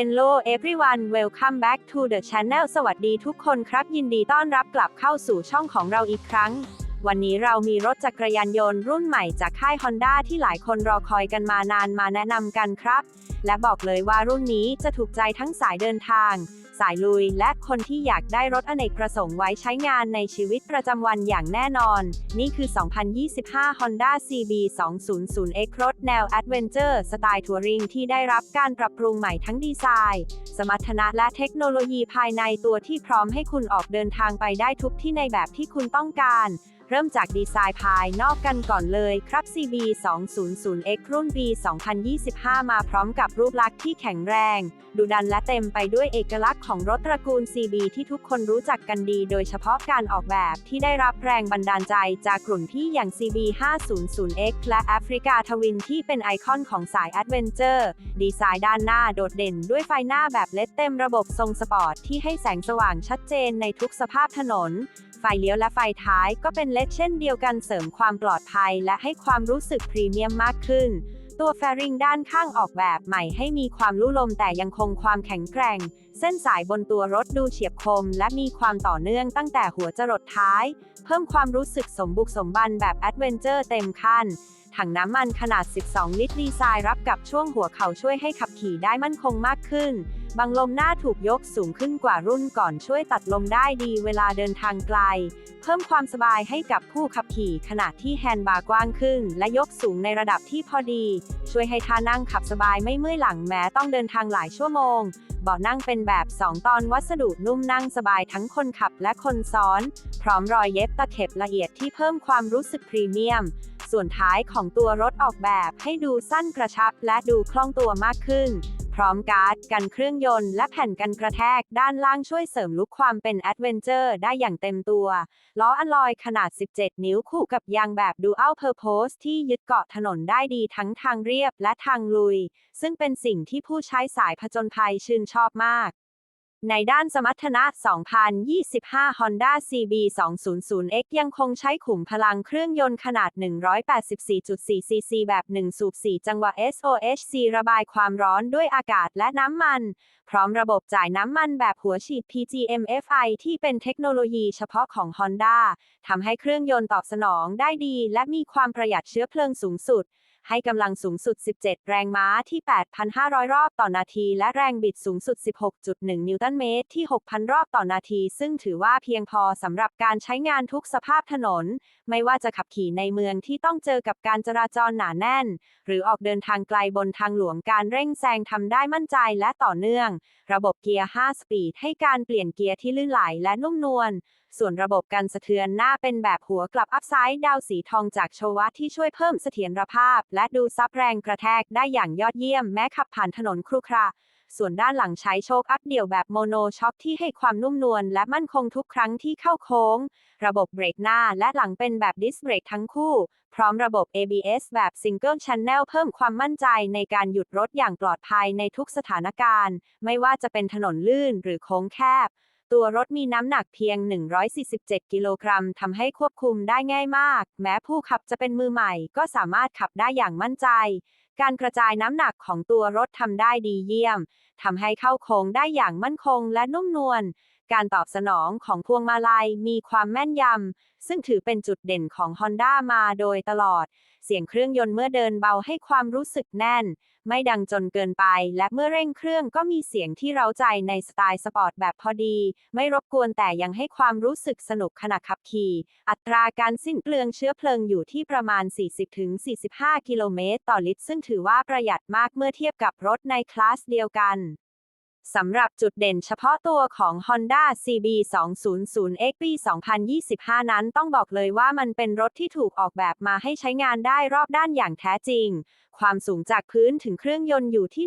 Hello everyone welcome back to the channel สวัสดีทุกคนครับ ยินดีต้อนรับกลับเข้าสู่ช่องของเราอีกครั้ง วันนี้เรามีรถจักรยานยนต์รุ่นใหม่จากค่าย Honda ที่หลายคนรอคอยกันมานานมาแนะนำกันครับ และบอกเลยว่ารุ่นนี้จะถูกใจทั้งสายเดินทาง สายลุย และคนที่อยากได้รถอเนกประสงค์ไว้ใช้งานในชีวิตประจำวันอย่างแน่นอน นี่คือ 2025 Honda CB 200X รถแนว Adventure สไตล์ทัวริงที่ได้รับการปรับปรุงใหม่ทั้งดีไซน์ สมรรถนะและเทคโนโลยีภายในตัวที่พร้อมให้คุณออกเดินทางไปได้ทุกที่ในแบบที่คุณต้องการ เริ่มจากดีไซน์ภายนอกกันก่อนเลยครับ CB 200X รุ่นปี 2025 มาพร้อมกับรูปลักษณ์ที่แข็งแรงดุดันและเต็มไปด้วยเอกลักษณ์ของรถตระกูล CB ที่ทุกคนรู้จักกันดี โดยเฉพาะการออกแบบที่ได้รับแรงบันดาลใจจากกลุ่มพี่อย่าง CB 500X และ Africa Twin ที่เป็นไอคอนของสายแอดเวนเจอร์ ดีไซน์ด้านหน้าโดดเด่นด้วยไฟหน้าแบบเลดเต็มระบบทรงสปอร์ตที่ให้แสงสว่างชัดเจนในทุกสภาพถนน ไฟเลี้ยวและไฟท้ายก็เป็นเลดเช่นเดียวกันเสริมความปลอดภัยและให้ความรู้สึกพรีเมียมมากขึ้น ตัวแฟริงด้านข้างออกแบบใหม่ให้มีความลุ่ลมแต่ยังคงความแข็งแกร่ง เส้นสายบนตัวรถดูเฉียบคม และมีความต่อเนื่องตั้งแต่หัวจรดท้าย เพิ่มความรู้สึกสมบุกสมบันแบบแอดเวนเจอร์เต็มขั้นถังน้ำมันขนาด 12 ลิตรดีไซน์รับกับช่วงหัวเข่าช่วยให้ขับขี่ได้มั่นคงมากขึ้น บังลมหน้าถูกยกสูงขึ้นกว่ารุ่นก่อนช่วยตัดลมได้ดีเวลาเดินทางไกล เพิ่มความสบายให้กับผู้ขับขี่ขณะที่แฮนด์บาร์กว้างขึ้น และยกสูงในระดับที่พอดี ช่วยให้ท่านั่งขับสบายไม่เมื่อยหลังแม้ต้องเดินทางหลายชั่วโมงเบาะนั่งเป็นแบบ 2 ตอนวัสดุนุ่มนั่งสบายทั้งคนขับและคนซ้อน พร้อมรอยเย็บตะเข็บละเอียดที่เพิ่มความรู้สึกพรีเมียม ส่วนท้ายของตัวรถออกแบบให้ดูสั้นกระชับและดูคล่องตัวมากขึ้น พร้อมการ์ดกันเครื่องยนต์และแผ่นกันกระแทกด้านล่างช่วยเสริมลุคความเป็นแอดเวนเจอร์ได้อย่างเต็มตัว ล้ออัลลอยขนาด 17 นิ้วคู่กับยางแบบดูอัลเพอร์โพสที่ยึดเกาะถนนได้ดีทั้งทางเรียบและทางลุย ซึ่งเป็นสิ่งที่ผู้ใช้สายผจญภัยชื่นชอบมาก ในด้านสมรรถนะ 2025 Honda CB 200X ยังคงใช้ขุมพลังเครื่องยนต์ขนาด 184.4 cc แบบ 1 สูบ 4 จังหวะ SOHC ระบายความร้อนด้วยอากาศและน้ำมัน พร้อมระบบจ่ายน้ำมันแบบหัวฉีด PGM-FI ที่เป็นเทคโนโลยีเฉพาะของ Honda ทำให้เครื่องยนต์ตอบสนองได้ดี และมีความประหยัดเชื้อเพลิงสูงสุด ให้กำลังสูงสุด 17 แรงม้าที่ 8,500 รอบต่อนาที และแรงบิดสูงสุด 16.1 นิวตันเมตรที่ 6,000 รอบต่อนาที ซึ่งถือว่าเพียงพอสำหรับการใช้งานทุกสภาพถนน ไม่ว่าจะขับขี่ในเมืองที่ต้องเจอกับการจราจรหนาแน่น หรือออกเดินทางไกลบนทางหลวงการเร่งแซงทำได้มั่นใจและต่อเนื่อง ระบบเกียร์ 5 สปีดให้การเปลี่ยนเกียร์ที่ลื่นไหลและนุ่มนวล ส่วนระบบกันสะเทือนหน้าเป็นแบบหัวกลับอัพไซด์ดาวสีทองจากโชวะที่ช่วยเพิ่มเสถียรภาพ และดูซับแรงกระแทกได้อย่างยอดเยี่ยมแม้ขับผ่านถนนครุขระส่วนด้านหลังใช้โชคอัพเดี่ยวแบบโมโนช็อคที่ให้ความนุ่มนวลและมั่นคงทุกครั้งที่เข้าโค้ง ระบบเบรกหน้าและหลังเป็นแบบดิสเบรกทั้งคู่ พร้อมระบบ ABS แบบ Single Channel เพิ่มความมั่นใจในการหยุดรถอย่างปลอดภัยในทุกสถานการณ์ ไม่ว่าจะเป็นถนนลื่นหรือโค้งแคบ ตัวรถมีน้ำหนักเพียง 147 กิโลกรัมทำให้ควบคุมได้ง่ายมาก แม้ผู้ขับจะเป็นมือใหม่ ก็สามารถขับได้อย่างมั่นใจ การกระจายน้ำหนักของตัวรถทำได้ดีเยี่ยมทำให้เข้าโค้งได้อย่างมั่นคงและนุ่มนวล การตอบสนองของพวงมาลัยมีความแม่นยำ ซึ่งถือเป็นจุดเด่นของ Honda มาโดยตลอด เสียงเครื่องยนต์เมื่อเดินเบาให้ความรู้สึกแน่น ไม่ดังจนเกินไป และเมื่อเร่งเครื่องก็มีเสียงที่เร้าใจในสไตล์สปอร์ตแบบพอดี ไม่รบกวนแต่ยังให้ความรู้สึกสนุกขณะขับขี่ อัตราการสิ้นเปลืองเชื้อเพลิงอยู่ที่ประมาณ 40-45 กิโลเมตรต่อลิตร ซึ่งถือว่าประหยัดมากเมื่อเทียบกับรถในคลาสเดียวกัน สำหรับจุดเด่นเฉพาะตัวของ Honda CB 200X ปี 2025 นั้นต้องบอกเลยว่ามันเป็นรถที่ถูกออกแบบมาให้ใช้งานได้รอบด้านอย่างแท้จริง ความสูงจากพื้นถึงเครื่องยนต์อยู่ที่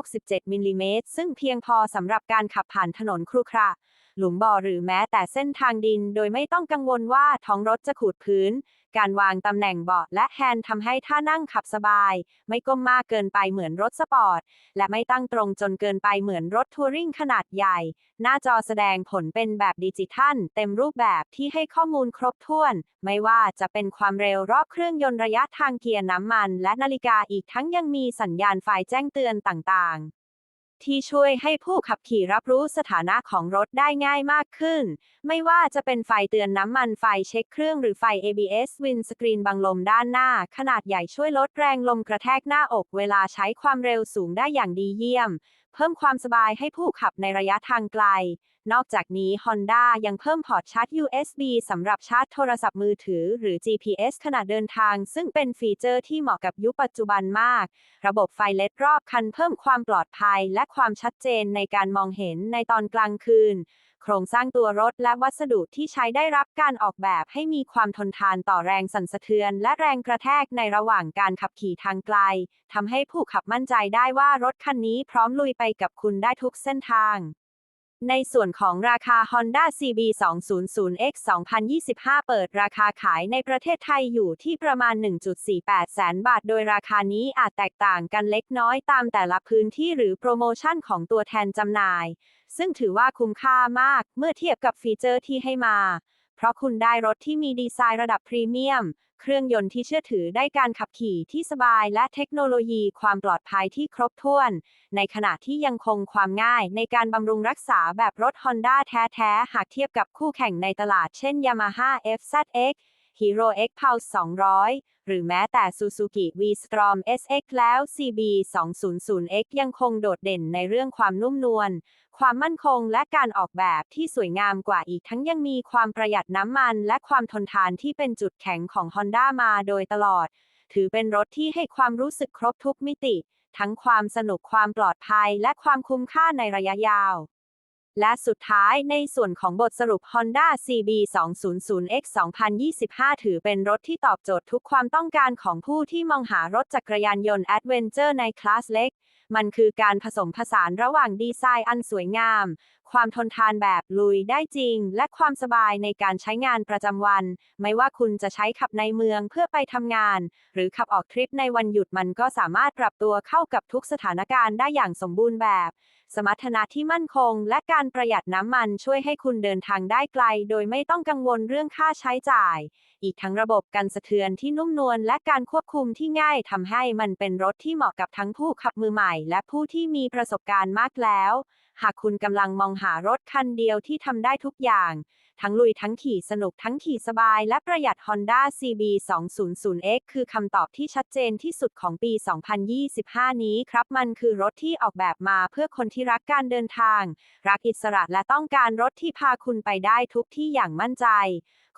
167 มิลลิเมตร ซึ่งเพียงพอสำหรับการขับผ่านถนนครุขระ หลุมบ่อหรือแม้แต่เส้นทางดิน โดยไม่ต้องกังวลว่าท้องรถจะขูดพื้น การวางตำแหน่งเบาะและแฮนด์ทำให้ท่านั่งขับสบาย ไม่ก้มมากเกินไปเหมือนรถสปอร์ต และไม่ตั้งตรงจนเกินไปเหมือนรถทัวริงขนาดใหญ่ หน้าจอแสดงผลเป็นแบบดิจิทัล เต็มรูปแบบที่ให้ข้อมูลครบถ้วน ไม่ว่าจะเป็นความเร็วรอบเครื่องยนต์ระยะทางเกียร์น้ำมัน และนาฬิกาอีกทั้งยังมีสัญญาณไฟแจ้งเตือนต่างๆที่ช่วยให้ผู้ขับขี่รับรู้สถานะของรถได้ง่ายมากขึ้น ไม่ว่าจะเป็นไฟเตือนน้ำมันไฟเช็คเครื่องหรือไฟ ABS วินสกรีนบังลมด้านหน้า ขนาดใหญ่ช่วยลดแรงลมกระแทกหน้าอกเวลาใช้ความเร็วสูงได้อย่างดีเยี่ยมเพิ่มความสบายให้ผู้ขับในระยะทางไกล นอกจากนี้ Honda ยังเพิ่มพอร์ตชาร์จ USB สำหรับชาร์จโทรศัพท์มือถือ หรือ GPS ขณะเดินทาง ซึ่งเป็นฟีเจอร์ที่เหมาะกับยุคปัจจุบันมาก ระบบไฟเลดรอบคันเพิ่มความปลอดภัย และความชัดเจนในการมองเห็นในตอนกลางคืน โครงสร้างตัวรถและวัสดุที่ใช้ได้รับการออกแบบให้มีความทนทานต่อแรงสั่นสะเทือน และแรงกระแทกในระหว่างการขับขี่ทางไกลทำให้ผู้ขับมั่นใจได้ว่ารถคันนี้พร้อมลุยไปกับคุณได้ทุกเส้นทาง ในส่วนของราคา Honda CB 200X 2025 เปิดราคาขายในประเทศไทยอยู่ที่ประมาณ 1.48 แสนบาท โดยราคานี้อาจแตกต่างกันเล็กน้อยตามแต่ละพื้นที่หรือโปรโมชั่นของตัวแทนจำหน่าย ซึ่งถือว่าคุ้มค่ามากเมื่อเทียบกับฟีเจอร์ที่ให้มา เพราะคุณได้รถที่มีดีไซน์ระดับพรีเมียม เครื่องยนต์ที่เชื่อถือได้การขับขี่ที่สบายและเทคโนโลยีความปลอดภัยที่ครบถ้วน ในขณะที่ยังคงความง่ายในการบำรุงรักษาแบบรถ Honda แท้ ๆ หากเทียบกับคู่แข่งในตลาดเช่น Yamaha FZX Hero X Pulse 200 หรือแม้แต่ Suzuki V-Strom SX แล้ว CB 200X ยังคงโดดเด่นในเรื่องความนุ่มนวล ความมั่นคงและการออกแบบที่สวยงามกว่าอีกทั้งยังมีความประหยัดน้ำมัน และความทนทานที่เป็นจุดแข็งของ Honda มาโดยตลอด ถือเป็นรถที่ให้ความรู้สึกครบทุกมิติ ทั้งความสนุกความปลอดภัยและความคุ้มค่าในระยะยาว และสุดท้ายในส่วนของบทสรุป Honda CB 200X 2025 ถือเป็นรถที่ตอบโจทย์ทุกความต้องการของผู้ที่มองหารถจักรยานยนต์แอดเวนเจอร์ในคลาสเล็ก มันคือการผสมผสานระหว่างดีไซน์อันสวยงาม ความทนทานแบบลุยได้จริง และความสบายในการใช้งานประจำวัน ไม่ว่าคุณจะใช้ขับในเมืองเพื่อไปทำงาน หรือขับออกทริปในวันหยุดมันก็สามารถปรับตัวเข้ากับทุกสถานการณ์ได้อย่างสมบูรณ์แบบ สมรรถนะที่มั่นคง และการประหยัดน้ำมันช่วยให้คุณเดินทางได้ไกล โดยไม่ต้องกังวลเรื่องค่าใช้จ่าย อีกทั้งระบบกันสะเทือนที่นุ่มนวลและการควบคุมที่ง่ายทำให้มันเป็นรถที่เหมาะกับทั้งผู้ขับมือใหม่ และผู้ที่มีประสบการณ์มากแล้ว หากคุณกำลังมองหารถคันเดียวที่ทำได้ทุกอย่าง ทั้งลุยทั้งขี่สนุกทั้งขี่สบายและประหยัด Honda CB 200X คือคำตอบที่ชัดเจนที่สุดของปี 2025 นี้ครับ มันคือรถที่ออกแบบมาเพื่อคนที่รักการเดินทาง รักอิสระและต้องการรถที่พาคุณไปได้ทุกที่อย่างมั่นใจ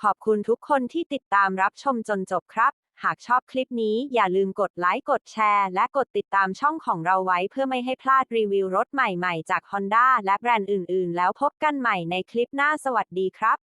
ขอบคุณทุกคนที่ติดตามรับชมจนจบครับ หากชอบคลิปนี้อย่าลืมกดไลค์กดแชร์ และกดติดตามช่องของเราไว้เพื่อไม่ให้พลาดรีวิวรถใหม่ๆ จาก Honda และแบรนด์อื่น ๆ แล้วพบกันใหม่ในคลิปหน้าสวัสดีครับ